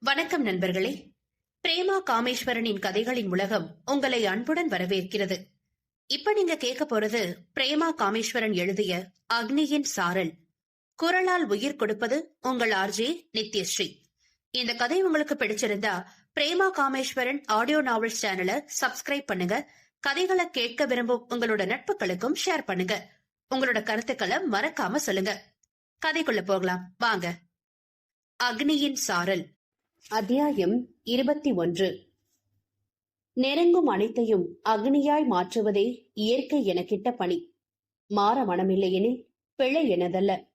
வணக்கம் நண்பர்களே. பிரேமா காமேஸ்வரனின் கதைகளின் உலகம் உங்களை அன்புடன் வரவேற்கிறது. இப்ப நீங்க கேட்க போறது பிரேமா காமேஸ்வரன் எழுதிய அக்னியின் சாரல். குரலால் உயிர் கொடுப்பது உங்கள் ஆர்ஜே நித்யஸ்ரீ. இந்த கதை உங்களுக்கு பிடிச்சிருந்தா பிரேமா காமேஸ்வரன் ஆடியோ நாவல்ஸ் சேனலை சப்ஸ்கிரைப் பண்ணுங்க. கதைகளை கேட்க விரும்பும் உங்களோட நட்புகளுக்கும் ஷேர் பண்ணுங்க. உங்களோட கருத்துக்களை மறக்காம சொல்லுங்க. கதைக்குள்ள போகலாம். வாங்க. அக்னியின் சாரல். அத்தியாயம் இருபத்தி ஒன்று. நெருங்கும் அனைத்தையும் அக்னியாய் மாற்றுவதே இயற்கை எனக்கிட்ட பணி. மாற மனமில்லையெனில் பிழை எனதல்ல.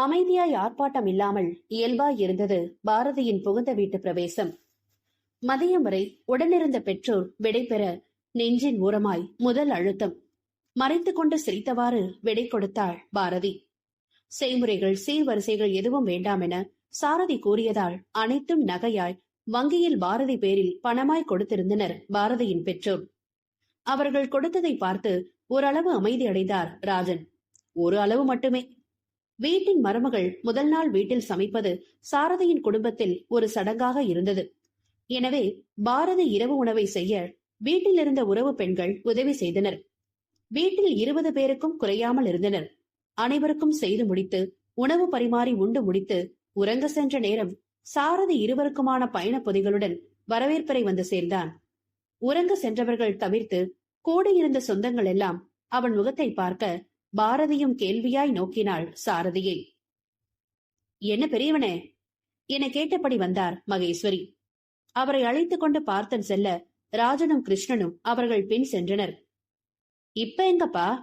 அமைதியாய் ஆர்ப்பாட்டம் இல்லாமல் இயல்பாய் இருந்தது பாரதியின் புகுந்த வீட்டு பிரவேசம். மதியம் வரை உடனிருந்த பெற்றோர் விடைபெற நெஞ்சின் ஊரமாய் முதல் அழுத்தம். மறைத்து கொண்டு சிரித்தவாறு விடை கொடுத்தாள் பாரதி. செய்முறைகள் சீர்வரிசைகள் எதுவும் வேண்டாம் என சாரதி கூறியதால் அனைத்தும் நகையாய் வங்கியில் பாரதி பேரில் பணமாய் கொடுத்திருந்தனர் பாரதியின் பெற்றோர். அவர்கள் கொடுத்ததை பார்த்து ஓரளவு அமைதி அடைந்தார் ராஜன். ஒரு அளவு மட்டுமே. வீட்டின் மருமகள் முதல் நாள் வீட்டில் சமைப்பது சாரதியின் குடும்பத்தில் ஒரு சடங்காக இருந்தது. எனவே பாரதி இரவு உணவை செய்ய வீட்டில் இருந்த உறவு பெண்கள் உதவி செய்தனர். வீட்டில் இருபது பேருக்கும் குறையாமல் இருந்தனர். அனைவருக்கும் செய்து முடித்து உணவு பரிமாறி உண்டு முடித்து உறங்க சென்ற நேரம் சாரதி இருவருக்குமான பயண பொதிகளுடன் வரவேற்பறை வந்து சேர்ந்தான். உறங்க சென்றவர்கள் தவிர்த்து கூடியிருந்த சொந்தங்கள் எல்லாம் அவன் முகத்தை பார்க்க பாரதியும் கேள்வியாய் நோக்கினாள் சாரதியை. என்ன பெரியவனே? என கேட்டபடி வந்தார் மகேஸ்வரி. அவரை அழைத்துக் கொண்டு பார்த்தன் செல்ல ராஜனும் கிருஷ்ணனும் அவர்கள் பின் சென்றனர். இப்ப எங்கப்பா?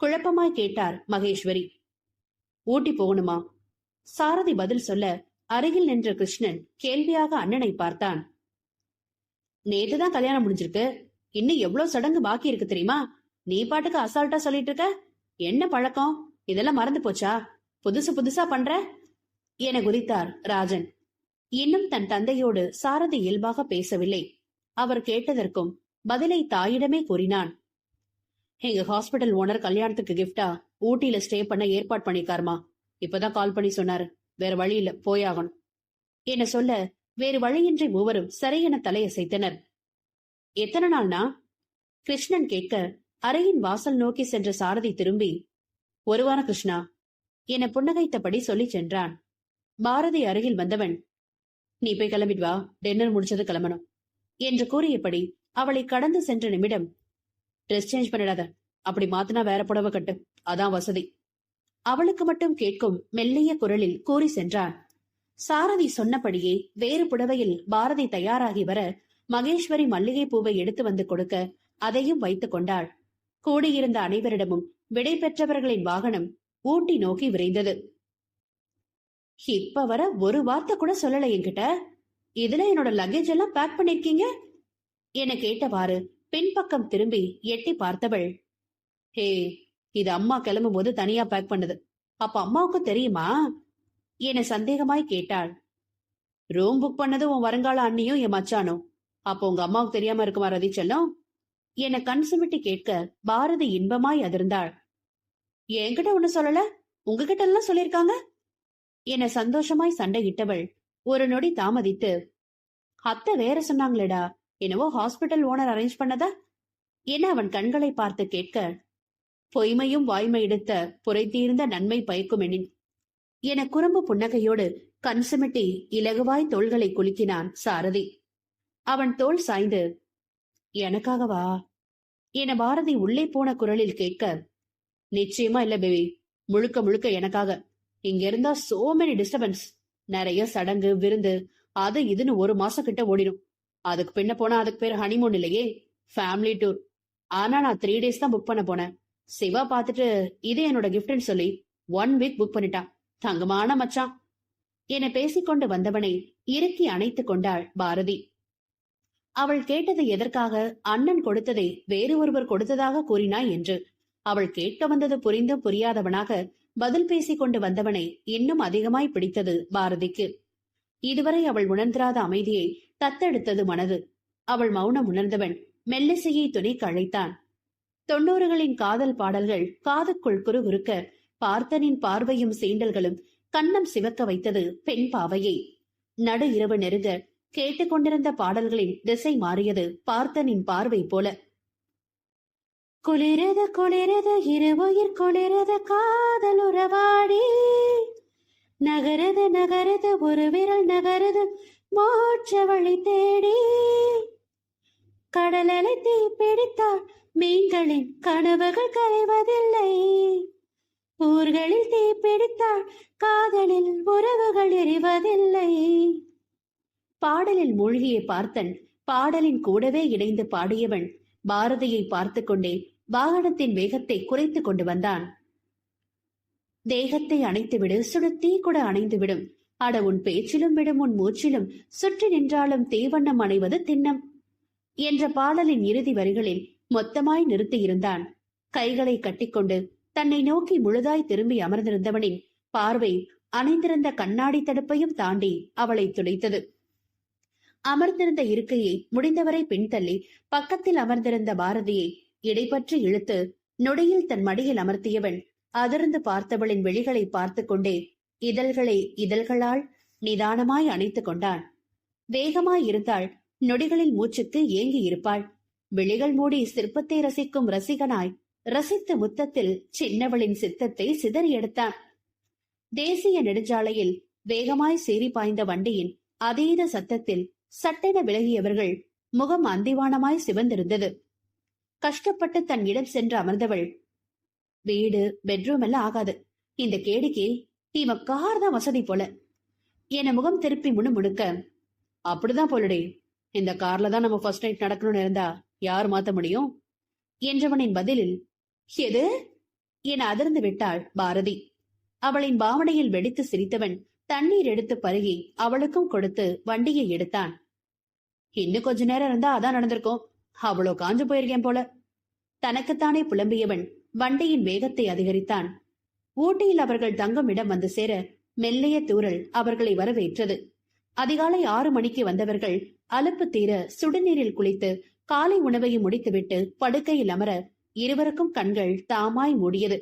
குழப்பமாய் கேட்டார் மகேஸ்வரி. ஊட்டி போகணுமா? சாரதி பதில் சொல்ல அருகில் நின்ற கிருஷ்ணன் கேள்வியாக அண்ணனை பார்த்தான். நேத்துதான் கல்யாணம் முடிஞ்சிருக்கு. இன்னும் எவ்வளவு சடங்கு பாக்கி இருக்கு தெரியுமா? நீ பாட்டுக்கு அசால்ட்டா சொல்லிட்டு இருக்க? என்ன பழக்கம்? இதெல்லாம் மறந்து போச்சா? புதுசு புதுசா பண்ற? என குதித்தார் ராஜன். இன்னும் தன் தந்தையோடு சாரதி இயல்பாக பேசவில்லை. அவர் கேட்டதற்கும் பதிலை தாயிடமே கூறினான். எங்க ஹாஸ்பிட்டல் ஓனர் கல்யாணத்துக்கு கிஃப்டா ஊட்டியில ஸ்டே பண்ண ஏற்பாடு பண்ணிருக்காருமா இப்பதான் கால் பண்ணி சொன்னாரு. வேற வழி இல்ல போயாகணும் என்ன சொல்ல வேறு வழியின்றி மூவரும் சரியென தலையசைத்தனர். எத்தனை நாள்னா? கிருஷ்ணன் கேட்க அறையின் வாசல் நோக்கி சென்ற சாரதி திரும்பி ஒரு வாரம் கிருஷ்ணா என புன்னகைத்தபடி சொல்லி சென்றான். பாரதி அருகில் வந்தவன் நீ போய் கிளம்பிட்டு வா டின்னர் முடிச்சது கிளம்பணும் என்று கூறியபடி அவளை கடந்து சென்ற நிமிடம் ட்ரெஸ் சேஞ்ச் பண்ணிடாத அப்படி மாத்தினா வேற புடவை கட்டு அதான் வசதி. அவளுக்கு மட்டும் கேட்கும் மெல்லிய குரலில் கூறி சென்றான். சாரதி சொன்னபடியே வேறு புடவையில் பாரதி தயாராகி வர மகேஸ்வரி மல்லிகை பூவை எடுத்து வந்து கொடுக்க அதையும் வைத்துக் கொண்டாள். கூடியிருந்த அனைவரிடமும் விடை பெற்றவர்களின் வாகனம் ஊட்டி நோக்கி விரைந்தது. இப்ப வர ஒரு வார்த்தை கூட சொல்லல என்கிட்ட. இதுல என்னோட லக்கேஜ் எல்லாம் பேக் பண்ணிருக்கீங்க? என கேட்டவாறு பின்பக்கம் திரும்பி எட்டி பார்த்தவள். ஹே இது அம்மா கிளம்பும் போது தனியா பேக் பண்ணது. அப்ப அம்மாவுக்கு தெரியுமா? என சந்தேகமாய் கேட்டாள். ரூம் புக் பண்ணது உன் வருங்கால அண்ணியும் என் மச்சானும். அப்போ உங்க அம்மாவுக்கு தெரியாம இருக்குமா ரதி செல்லம்? என கண் சுமிட்டு கேட்க பாரதி இன்பமாய் அதிர்ந்தாள். என்கிட்ட ஒண்ணு சொல்லல? உங்ககிட்ட எல்லாம் சொல்லிருக்காங்க என சந்தோஷமாய் சண்டையிட்டவள் ஒரு நொடி தாமதித்து அத்தை வேற சொன்னாங்களேடா என்னவோ ஹாஸ்பிட்டல் ஓனர் அரேஞ்ச் பண்ணதா? என அவன் கண்களை பார்த்து கேட்க பொய்மையும் வாய்மை எடுத்த புரை தீர்ந்த நன்மை பயக்கும் எனின் என குறும்பு புன்னகையோடு கண் சிமிட்டி இலகுவாய் தோள்களை குலுக்கினான் சாரதி. அவன் தோல் சாய்ந்து எனக்காகவா? என பாரதி உள்ளே போன குரலில் கேட்க நிச்சயமா இல்ல பேபி. முழுக்க முழுக்க எனக்காக. இங்க இருந்தா சோ மெனி டிஸ்டர்பன்ஸ் நிறைய சடங்கு விருந்து. அது இதுன்னு ஒரு மாசம் கிட்ட ஓடிடும் அதுக்கு பின்ன போனா அதுக்கு பேர் ஹனிமூன் இல்லையே. ஃபேமிலி டூர் ஆனா நான் த்ரீ டேஸ் தான் புக் பண்ண போனேன். சிவா பார்த்துட்டு இது என்னோட கிஃப்ட்னு சொல்லி ஒன் வீக் புக் பண்ணிட்டான் தங்கமான மச்சான். என பேசிக்கொண்டு வந்தவனை இறுக்கி அணைத்துக் கொண்டாள் பாரதி. அவள் கேட்டது எதற்காக அண்ணன் கொடுத்ததை வேறு ஒருவர் கொடுத்ததாக கூறினாய் என்று. அவள் கேட்க வந்தது புரிந்தும் புரியாதவனாக பதில் பேசிக் கொண்டு வந்தவனை இன்னும் அதிகமாய் பிடித்தது பாரதிக்கு. இதுவரை அவள் உணர்ந்திராத அமைதியை தத்தெடுத்தது மனது. அவள் மௌனம் உணர்ந்தவன் மெல்லிசையை துணைக்கு அழைத்தான். தொண்ணூறுகளின் காதல் பாடல்கள் காதுக்குள் குறுகுறுக்க பார்த்தனின் பார்வையும் சீண்டல்களும் கன்னம் சிவக்க வைத்தது பெண் பாவையை. நடு இரவு நெருங்க கேட்டுக்கொண்டிருந்த பாடல்களின் திசை மாறியது பார்த்தனின் பார்வை போல. குளிரது குளிரது இருவுயிர் குளிரது காதல் உறவாடி. நகரது நகரது ஒரு விரல் நகரது மோட்ச வழி தேடி. கடலலை தீ பிடித்தால் மீன்களின் கனவுகள் கரைவதில்லை. ஊர்களில் தீ பிடித்தால் காதலில் உறவுகள் எரிவதில்லை. பாடலில் மூழ்கிய பார்த்தன் பாடலின் கூடவே இணைந்து பாடியவன் பாரதியை பார்த்து கொண்டே வாகனத்தின் வேகத்தை குறைத்து கொண்டு வந்தான். தேகத்தை அணைத்துவிடு சுடு தீ கூட அணைந்துவிடும். அட உன் பேச்சிலும் விடும் உன் மூச்சிலும் சுற்றி நின்றாலும் தீவண்ணம் அணைவது திண்ணம். என்ற பாடலின் இறுதி வரிகளில் மொத்தமாய் நிறுத்தியிருந்தான் கைகளை கட்டிக்கொண்டு தன்னை நோக்கி முழுதாய் திரும்பி அமர்ந்திருந்தவனின் பார்வை அணைந்திருந்த கண்ணாடி தடுப்பையும் தாண்டி அவளை துடைத்தது. அமர்ந்திருந்த இருக்கையை முடிந்தவரை பின்தள்ளி பக்கத்தில் அமர்ந்திருந்த பாரதியை இடைப்பற்றி இழுத்து நொடியில் தன் மடியில் அமர்த்தியவன் அதிர்ந்து பார்த்தவளின் வெளிகளை பார்த்து கொண்டே இதழ்களை இதழ்களால் நிதானமாய் அணைத்துக் கொண்டான். வேகமாய் இருந்தால் நொடிகளில் மூச்சுக்கு ஏங்கி இருப்பாள். விழிகள் மூடி சிற்பத்தை ரசிக்கும் ரசிகனாய் ரசித்த முத்தத்தில் சின்னவளின் சித்தத்தை சிதறி எடுத்தான். தேசிய நெடுஞ்சாலையில் வேகமாய் சீறி பாய்ந்த வண்டியின் அதீத சத்தத்தில் சட்டென விலகியவர்கள் முகம் அந்திவானமாய் சிவந்திருந்தது. கஷ்டப்பட்டு தன் இடம் சென்று அமர்ந்தவள் வீடு பெட்ரூம் எல்லாம் ஆகாது. இந்த கேடிக்கு இவன் கார் தான் வசதி போல. என முகம் திருப்பி முணுமுணுக்க அப்படிதான் போலடி. இந்த கார்ல தான் நம்ம ஃபர்ஸ்ட் நைட் நடக்கணும்னு இருந்தா யார் மாத்த முடியும்? என்றவனின் பதிலில் எது? என அதிர்ந்து விட்டாள் பாரதி. அவளின் பாவனையில் வெடித்து சிரித்தவன் தண்ணீர் எடுத்து பருகி அவளுக்கும் கொடுத்து வண்டியை எடுத்தான். இன்னும் கொஞ்ச நேரம் இருந்தா அதான் நடந்திருக்கும். அவ்வளோ காஞ்சு போயிருக்கேன் போல. தனக்குத்தானே புலம்பியவன் வண்டியின் வேகத்தை அதிகரித்தான். ஊட்டியில் அவர்கள் தங்கும் இடம் வந்து சேர மெல்லிய தூரல் அவர்களை வரவேற்றது. அதிகாலை ஆறு மணிக்கு வந்தவர்கள் அலுப்பு தீர சுடுநீரில் குளித்து காலை உணவையும் முடித்துவிட்டு படுக்கையில் அமர இருவருக்கும் கண்கள் தாமாய் மூடியது.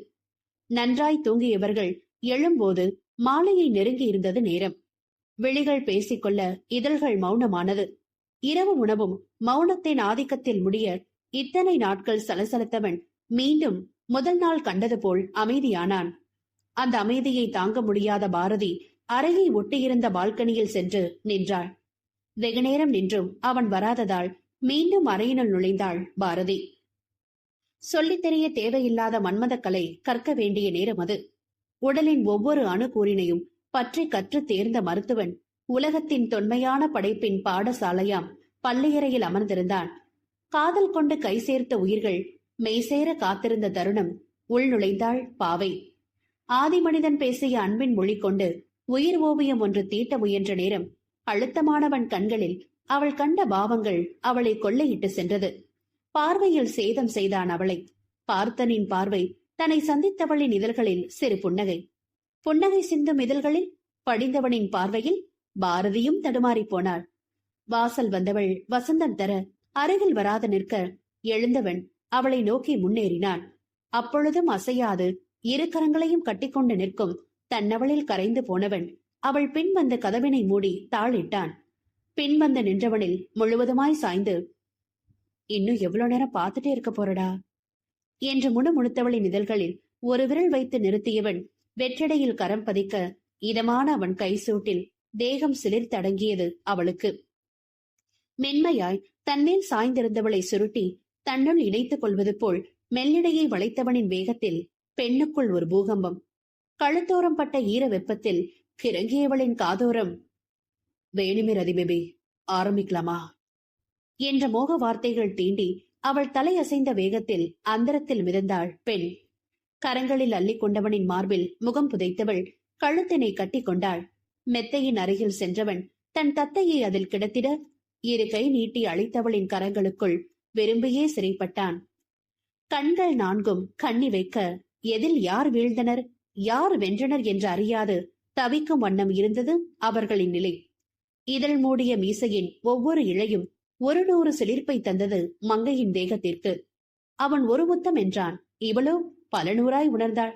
நன்றாய் தூங்கியவர்கள் எழும்போது மாலையை நெருங்கி இருந்தது நேரம். விழிகள் பேசிக்கொள்ள இதழ்கள் மௌனமானது. இரவு உணவும் மௌனத்தின் ஆதிக்கத்தில் முடிய இத்தனை நாட்கள் சலசலத்தவன் மீண்டும் முதல் நாள் கண்டது போல் அமைதியானான். அந்த அமைதியை தாங்க முடியாத பாரதி அறையை ஒட்டியிருந்த பால்கனியில் சென்று நின்றாள். வெகுநேரம் நின்றும் அவன் வராததால் மீண்டும் அறையினுள் நுழைந்தாள் பாரதி. சொல்லித் தெரிய தேவையில்லாத மன்மதக்கலை கற்க வேண்டிய நேரம் அது. உடலின் ஒவ்வொரு அணுகூறினையும் பற்றி கற்றுத் தேர்ந்த மருத்துவன் உலகத்தின் தொன்மையான படைப்பின் பாடசாலையாம் பள்ளியறையில் அமர்ந்திருந்தான். காதல் கொண்டு கை சேர்த்த உயிர்கள் மெய்சேர காத்திருந்த தருணம் உள் நுழைந்தாள் பாவை. ஆதிமனிதன் பேசிய அன்பின் மொழி கொண்டு உயிர் ஓவியம் ஒன்று தீட்ட முயன்ற நேரம் அழுத்தமானவன் கண்களில் அவள் கண்ட பாவங்கள் அவளை கொள்ளையிட்டு சென்றது. பார்வையில் சேதம் செய்தான் அவளை. பார்த்தனின் பார்வை தன்னை சந்தித்தவளின் இதழ்களில் சிறு புன்னகை. புன்னகை சிந்தும் இதழ்களில் படிந்தவனின் பார்வையில் பாரதியும் தடுமாறிப் போனாள். வாசல் வந்தவள் வசந்தம் தர அருகில் வராது நிற்க எழுந்தவன் அவளை நோக்கி முன்னேறினான். அப்பொழுதும் அசையாது இரு கரங்களையும் கட்டிக்கொண்டு நிற்கும் தன்னவளில் கரைந்து போனவன் அவள் பின் வந்த கதவினை மூடி தாளிட்டான். பின் வந்து நின்றவனில் முழுவதுமாய் சாய்ந்து இன்னும் எவ்வளவு நேரம் பார்த்துட்டே இருக்க போறடா? என்று முணுமுணுத்தவளின் இதழ்களில் ஒரு விரல் வைத்து நிறுத்தியவன் வெற்றடையில் கரம் பதிக்க இதமான அவன் கைசூட்டில் தேகம் சிலிர்த்தடங்கியது அவளுக்கு. மென்மையாய் தன்மேல் சாய்ந்திருந்தவளை சுருட்டி தன்னுள் இணைத்துக் கொள்வது போல் மெல்லிடையை வளைத்தவனின் வேகத்தில் பெண்ணுக்குள் ஒரு பூகம்பம் கழுத்தோரம் பட்ட ஈர வெப்பத்தில் கிறங்கியவளின் காதோரம் வேணுமே பேபி ஆரம்பிக்கலாமா? என்ற மோக வார்த்தைகள் தீண்டி அவள் தலை அசைந்த வேகத்தில் அந்தரத்தில் மிதந்தாள் பெண். கரங்களில் அள்ளி கொண்டவனின் மார்பில் முகம் புதைத்தவள் கழுத்தினை கட்டிக் கொண்டாள். மெத்தையின் அருகில் சென்றவன் தன் தத்தையை அதில் கிடத்திட இரு கை நீட்டி அழைத்தவளின் கரங்களுக்குள் விரும்பியே சிறைப்பட்டான். கண்கள் நான்கும் கண்ணி வைக்க எதில் யார் வீழ்ந்தனர் யார் வென்றனர் என்று அறியாது தவிக்கும் வண்ணம் இருந்தது அவர்களின் நிலை. இதழ் மூடிய மீசையின் ஒவ்வொரு இழையும் ஒரு நூறு சிலிர்ப்பை தந்தது மங்கையின் தேகத்திற்கு. அவன் ஒரு முத்தம் என்றான் இவளோ பல நூறாய் உணர்ந்தாள்.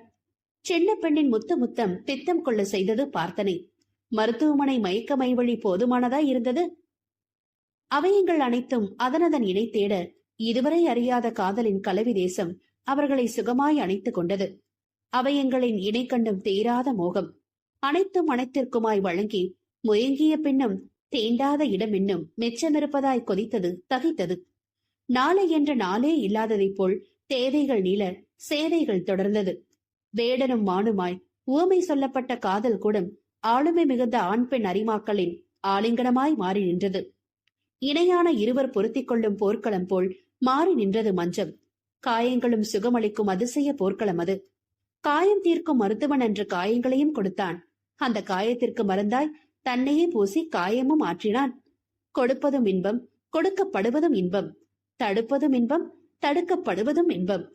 சின்ன பெண்ணின் முத்த முத்தம் பித்தம் கொள்ள செய்தது பார்த்தனை. மருத்துவமனை மயக்க மைவழி போதுமானதா இருந்தது? அவயங்கள் அனைத்தும் அதனதன் இணை தேட இதுவரை அறியாத காதலின் கலவி தேசம் அவர்களை சுகமாய் அணைத்துக் கொண்டது. அவயங்களின் இணை கண்டும் தேராத மோகம். அனைத்தும் அனைத்திற்குமாய் வழங்கி முயங்கிய பின்னும் தீண்டாத இடம் இன்னும் மெச்சமிருப்பதாய் கொதித்தது தகித்தது. நாளை என்ற நாளே இல்லாததைப் போல் தேவைகள் நீள சேவைகள் தொடர்ந்தது. வேடனும் மானுமாய் ஊமை சொல்லப்பட்ட காதல் கூடம் ஆளுமை மிகுந்த ஆண் பெண் அரிமாக்களின் ஆலிங்கனமாய் மாறி நின்றது. இணையான இருவர் பொருத்திக் கொள்ளும் போர்க்களம் போல் மாறி நின்றது மஞ்சம். காயங்களும் சுகமளிக்கும் அதிசய போர்க்களம் அது. காயம் தீர்க்கும் மருத்துவன் என்று காயங்களையும் கொடுத்தான். அந்த காயத்திற்கு மருந்தாய் தன்னையே பூசி காயமும் ஆற்றினான். கொடுப்பதும் இன்பம் கொடுக்கப்படுவதும் இன்பம் தடுப்பதும் இன்பம் தடுக்கப்படுவதும் இன்பம்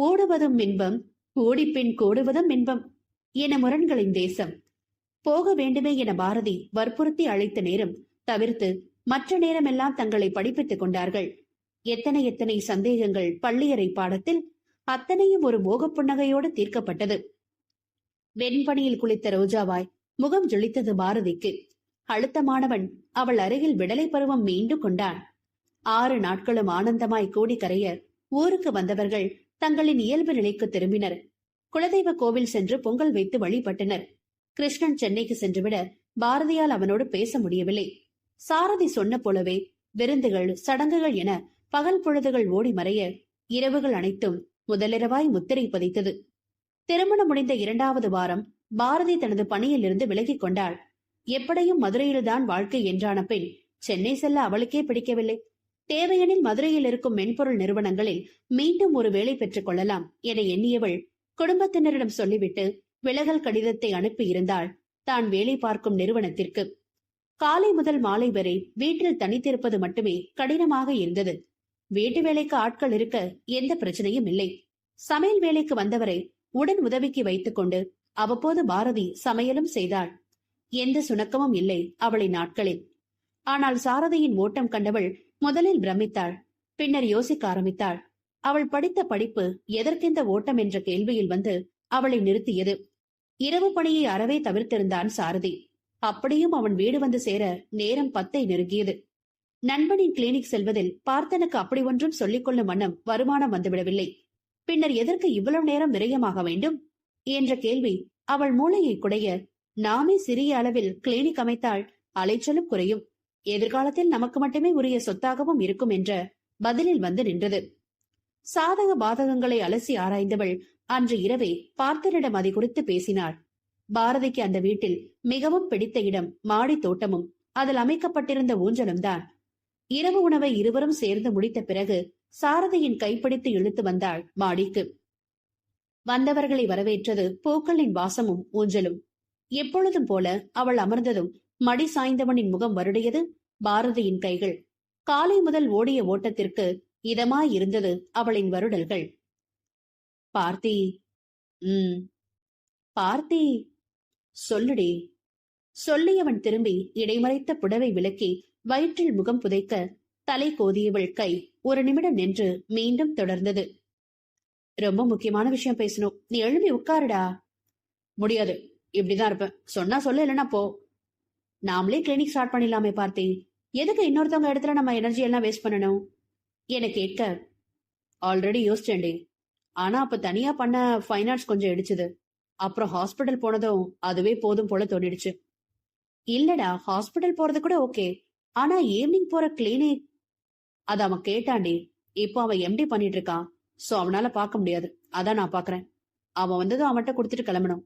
ஓடுவதும் இன்பம் ஓடிப்பின் கோடுவதும் இன்பம் என முரண்களின் தேசம். போக வேண்டுமே என பாரதி வற்புறுத்தி அழைத்த நேரம் தவிர்த்து மற்ற நேரமெல்லாம் தங்களை படிப்பித்துக் கொண்டார்கள். எத்தனை எத்தனை சந்தேகங்கள் பள்ளியறை பாடத்தில் அத்தனையும் ஒரு மோகப் புன்னகையோடு தீர்க்கப்பட்டது. வெண்பனியில் குளித்த ரோஜாவாய் முகம் ஜொலித்தது பாரதிக்கு. அழுத்தமானவன் அவள் அருகில் விடலை பருவம் மீண்டு கொண்டான். ஆறு நாட்களும் ஆனந்தமாய் கூடி கரைய ஊருக்கு வந்தவர்கள் தங்களின் இயல்பு நிலைக்கு திரும்பினர். குலதெய்வ கோவில் சென்று பொங்கல் வைத்து வழிபட்டனர். கிருஷ்ணன் சென்னைக்கு சென்றுவிட பாரதியால் அவனோடு பேச முடியவில்லை. சாரதி சொன்ன போலவே விருந்துகள் சடங்குகள் என பகல் பொழுதுகள் ஓடி மறைய இரவுகள் அனைத்தும் முதலிரவாய் முத்திரை பதித்தது. திருமணம் முடிந்த இரண்டாவது வாரம் பாரதி தனது பணியிலிருந்து விலகிக் கொண்டாள். எப்படியும் மதுரையில்தான் வாழ்க்கை என்றான பின் சென்னை செல்ல அவளுக்கே பிடிக்கவில்லை. தேவையெனில் மதுரையில் இருக்கும் மென்பொருள் நிறுவனங்களில் மீண்டும் ஒரு வேலை பெற்றுக் கொள்ளலாம் என எண்ணியவள் குடும்பத்தினரிடம் சொல்லிவிட்டு விலகல் கடிதத்தை அனுப்பி இருந்தாள் தான் வேலை பார்க்கும் நிறுவனத்திற்கு. காலை முதல் மாலை வரை வீட்டில் தனித்திருப்பது மட்டுமே கடினமாக இருந்தது. வீட்டு வேலைக்கு ஆட்கள் இருக்க எந்த பிரச்சனையும் இல்லை. சமையல் வேலைக்கு வந்தவரை உடன் உதவிக்கு வைத்துக் கொண்டு அவ்வப்போது பாரதி சமையலும் செய்தாள். எந்த சுணக்கமும் இல்லை அவளை நாட்களில். ஆனால் சாரதியின் ஓட்டம் கண்டவள் முதலில் பிரமித்தாள். பின்னர் யோசிக்க ஆரம்பித்தாள். அவள் படித்த படிப்பு எதற்கெந்த ஓட்டம் என்ற கேள்வியில் வந்து அவளை நிறுத்தியது. இரவு பணியை அறவே தவிர்த்திருந்தான் சாரதி. அப்படியும் அவன் வீடு வந்து சேர நேரம் பத்தை நெருங்கியது. நண்பனின் கிளினிக் செல்வதில் பார்த்தனுக்கு அப்படி ஒன்றும் சொல்லிக் கொள்ளும் வண்ணம் வருமானம் வந்துவிடவில்லை. பின்னர் எதற்கு இவ்வளவு நேரம் விரயமாக வேண்டும்? என்ற கேள்வி அவள் மூளையை குடைய நாமே சிறிய அளவில் கிளினிக் அமைத்தால் அலைச்சலும் குறையும். எதிர்காலத்தில் நமக்கு மட்டுமே உரிய சொத்தாகவும் இருக்கும் என்ற பதிலில் வந்து நின்றது. சாதக பாதகங்களை அலசி ஆராய்ந்தவள் அன்று இரவே பார்த்தனிடம் அதை குறித்து பேசினாள். பாரதிக்கு அந்த வீட்டில் மிகவும் பிடித்த இடம் மாடி தோட்டமும் அதில் அமைக்கப்பட்டிருந்த ஊஞ்சலும் தான். இரவு உணவை இருவரும் சேர்ந்து முடித்த பிறகு சாரதியின் கைப்பிடித்து இழுத்து வந்தாள் மாடிக்கு. வந்தவர்களை வரவேற்றது பூக்களின் வாசமும் ஊஞ்சலும். எப்பொழுதும் போல அவள் அமர்ந்ததும் மடி சாய்ந்தவனின் முகம் வருடையது பாரதியின் கைகள். காலை முதல் ஓடிய ஓட்டத்திற்கு இதமாய் இருந்தது அவளின் வருடல்கள். பார்த்தி உம் பார்த்தி சொல்லுடி. சொல்லியவன் திரும்பி இடைமறைத்த புடவை விலக்கி வயிற்றில் முகம் புதைக்க தலை கோதியவள் கை ஒரு நிமிடம் நின்று மீண்டும் தொடர்ந்தது. ரொம்ப முக்கியமான விஷயம் பேசணும். நீ எழும்பி உட்காருடா. முடியாது. இப்படிதான் இருப்பேன். சொன்னா சொல்ல இல்லைன்னா போ. நாமளே கிளினிக் ஸ்டார்ட் பண்ணிடலாமே பார்த்தேன். எதுக்கு இன்னொருத்தவங்க இடத்துல நம்ம எனர்ஜி எல்லாம் வேஸ்ட் பண்ணணும்? என கேட்க ஆல்ரெடி யோசிச்சேன்டி. ஆனா அப்ப தனியா பண்ண ஃபைன் ஆர்ட்ஸ் கொஞ்சம் இடிச்சுது. அப்புறம் ஹாஸ்பிட்டல் போனதும் அதுவே போதும் போல தோணிடுச்சு. இல்லடா ஹாஸ்பிட்டல் போறது கூட ஓகே ஆனா ஈவினிங் போற கிளினிக் அத அவன் கேட்டாண்டி இப்போ அவன் எம்டி பண்ணிட்டு இருக்கான் சோ அவனால பார்க்க முடியாது. அதான் நான் பாக்குறேன். அவன் வந்ததும் அவன்கிட்ட கொடுத்துட்டு கிளம்பணும்.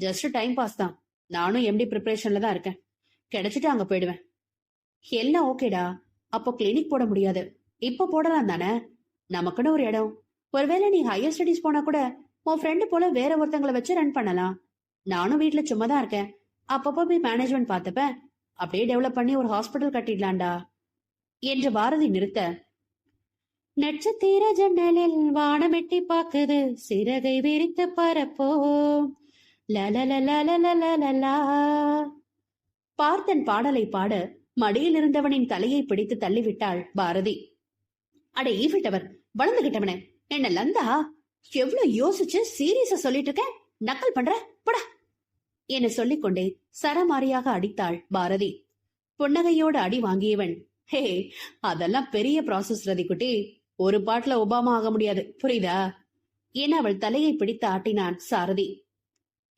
ஜஸ்ட் டைம் பாஸ் தான். நானும் எம்டி ப்ரிப்பரேஷன்ல தான் இருக்கேன். கிடைச்சிட்டு அங்க போயிடுவேன். எல்லாம் ஓகேடா அப்போ கிளினிக் போட முடியாது. இப்ப போடலாம் தானே? நமக்குன்னு ஒரு இடம். ஒருவேளை நீ ஹையர் ஸ்டடிஸ் போனா கூட உன் ஃப்ரெண்டு போல வேற ஒருத்தங்களை வச்சு ரன் பண்ணலாம். நானும் வீட்டுல சும்மா தான் இருக்கேன். அப்பப்போ போய் மேனேஜ்மெண்ட் பார்த்துப்பேன் அப்படியே டெவலப் பண்ணி ஒரு ஹாஸ்பிட்டல் கட்டிடலாம்டா. என்று பாரதி நிறுத்த நட்சத்திர ஜன்னலில் வானமெட்டி பாக்குது சிறகை விரித்து பரப்போம் லலலலலலலலலா. பார்த்தன் பாடலை பாட மடியில் இருந்தவனின் தலையை பிடித்து தள்ளிவிட்டாள் பாரதி. அட ஈவிட்டவர் வளர்ந்துகிட்டவனே என்ன லந்தா? எவ்வளவு யோசிச்சு சீரியஸா சொல்லிட்டு இருக்க? நக்கல் பண்ற? படா. என சொல்லிக்கொண்டே சரமாரியாக அடித்தாள் பாரதி. புன்னகையோடு அடி வாங்கியவன் ஹே அதெல்லாம் பெரிய ப்ராசஸ் ரதிக்குட்டி ஒரு பாட்டுல ஒபாமா ஆக முடியாது. புரியுதா? என அவள் தலையை பிடித்து ஆட்டினான் சாரதி.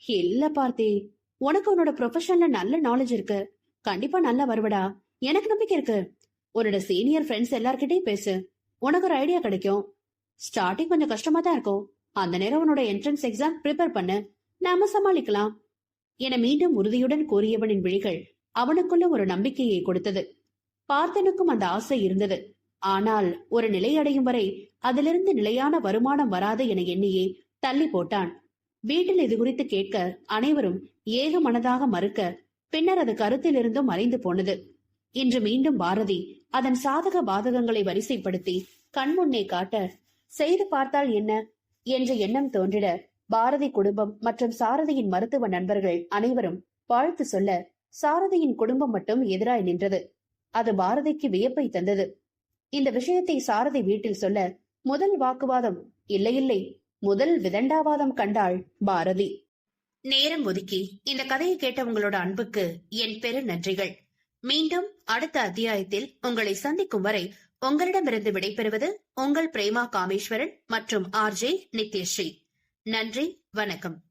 இல்ல பார்த்தி உனக்கு உன்னோட ப்ரொஃபஷன்ல நல்ல நாலேஜ் இருக்கு. கண்டிப்பா நல்லா வருவடா. எனக்கு நம்பிக்கை இருக்கு. உன்னோட சீனியர் ஃப்ரெண்ட்ஸ் எல்லார்கிட்டயும் பேசு. உனக்கு ஒரு ஐடியா கிடைக்கும். ஸ்டார்டிங் கொஞ்சம் கஷ்டமா தான் இருக்கும். அந்த நேரம் உன்னோட என்ட்ரன்ஸ் எக்ஸாம் ப்ரிப்பேர் பண்ணு. நாம சமாளிக்கலாம். என மீண்டும் உறுதியுடன் கூறியவனின் விழிகள் அவனுக்குள்ள ஒரு நம்பிக்கையை கொடுத்தது. பார்த்தனுக்கும் அந்த ஆசை இருந்தது. ஆனால் ஒரு நிலை அடையும் வரை அதிலிருந்து நிலையான வருமானம் வராது என எண்ணியே தள்ளி போட்டான். வீட்டில் இது குறித்து கேட்க அனைவரும் ஏக மனதாக மறுக்க பின்னர் அது கருத்திலிருந்தும் மறைந்து போனது. இன்று மீண்டும் பாரதி அதன் சாதக பாதகங்களை வரிசைப்படுத்தி கண்முன்னே காட்ட செய்து பார்த்தால் என்ன? என்ற எண்ணம் தோன்றிட பாரதி குடும்பம் மற்றும் சாரதியின் மருத்துவ நண்பர்கள் அனைவரும் வாழ்த்து சொல்ல சாரதியின் குடும்பம் மட்டும் எதிராய் நின்றது. அது பாரதிக்கு வியப்பை தந்தது. இந்த விஷயத்தை சாரதி வீட்டில் சொல்ல முதல் வாக்குவாதம் இல்லை இல்லை. முதல் விதண்டாவாதம் கண்டாள் பாரதி. நேரம் ஒதுக்கி இந்த கதையை கேட்ட உங்களோட அன்புக்கு என் பெரு நன்றிகள். மீண்டும் அடுத்த அத்தியாயத்தில் உங்களை சந்திக்கும் வரை உங்களிடமிருந்து விடைபெறுவது உங்கள் பிரேமா காமேஸ்வரன் மற்றும் ஆர்ஜே நித்யஸ்ரீ. நன்றி வணக்கம்.